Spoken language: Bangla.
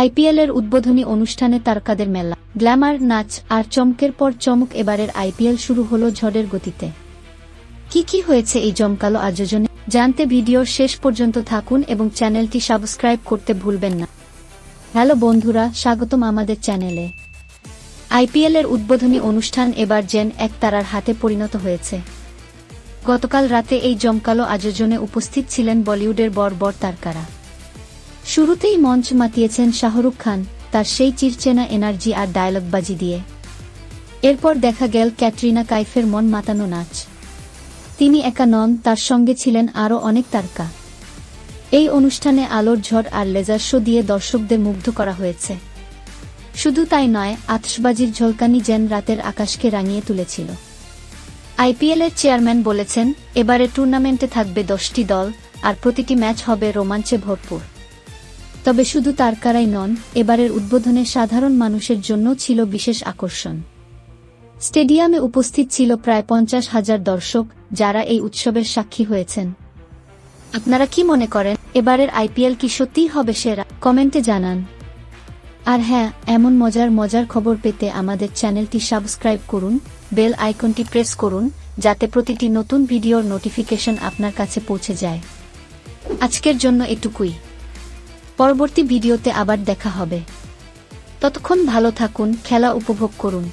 আইপিএলের উদ্বোধনী অনুষ্ঠানে তারকাদের মেলা, গ্ল্যামার, নাচ আর চমকের পর চমক এবারের আইপিএল শুরু হলো ঝড়ের গতিতে। কি কি হয়েছে এই জমকালো আয়োজনে, জানতে ভিডিওর শেষ পর্যন্ত থাকুন এবং চ্যানেলটি সাবস্ক্রাইব করতে ভুলবেন না। হ্যালো বন্ধুরা, স্বাগতম আমাদের চ্যানেলে। আইপিএলের উদ্বোধনী অনুষ্ঠান এবার জেন এক তারার হাতে পরিণত হয়েছে। গতকাল রাতে এই জমকালো আয়োজনে উপস্থিত ছিলেন বলিউডের বর বর তারকারা। শুরুতেই মঞ্চ মাতিয়েছেন শাহরুখ খান, তার সেই চিরচেনা এনার্জি আর ডায়লগবাজি দিয়ে। এরপর দেখা গেল ক্যাটরিনা কাইফের মন মাতানো নাচ। তিনি একা নন, তার সঙ্গে ছিলেন আরও অনেক তারকা। এই অনুষ্ঠানে আলোর ঝড় আর লেজার শো দিয়ে দর্শকদের মুগ্ধ করা হয়েছে। শুধু তাই নয়, আতশবাজির ঝলকানি যেন রাতের আকাশকে রাঙিয়ে তুলেছিল। আইপিএলের চেয়ারম্যান বলেছেন, এবারে টুর্নামেন্টে থাকবে দশটি দল, আর প্রতিটি ম্যাচ হবে রোমাঞ্চে ভরপুর। তবে শুধু তারকারাই নন, এবারের উদ্বোধনে সাধারণ মানুষের জন্য ছিল বিশেষ আকর্ষণ। স্টেডিয়ামে উপস্থিত ছিল প্রায় পঞ্চাশ হাজার দর্শক যারা এই উৎসবের সাক্ষী হয়েছেন। আপনারা কি মনে করেন, এবারের আইপিএল কি সত্যিই হবে সেরা? কমেন্টে জানান। আর হ্যাঁ এমন মজার মজার খবর পেতে আমাদের চ্যানেলটি সাবস্ক্রাইব করুন, বেল আইকনটি প্রেস করুন, যাতে প্রতিটি নতুন ভিডিওর নোটিফিকেশন আপনার কাছে পৌঁছে যায়। আজকের জন্য এটুকুই। পরবর্তী ভিডিওতে আবার দেখা হবে। ততক্ষণ ভালো থাকুন খেলা উপভোগ করুন।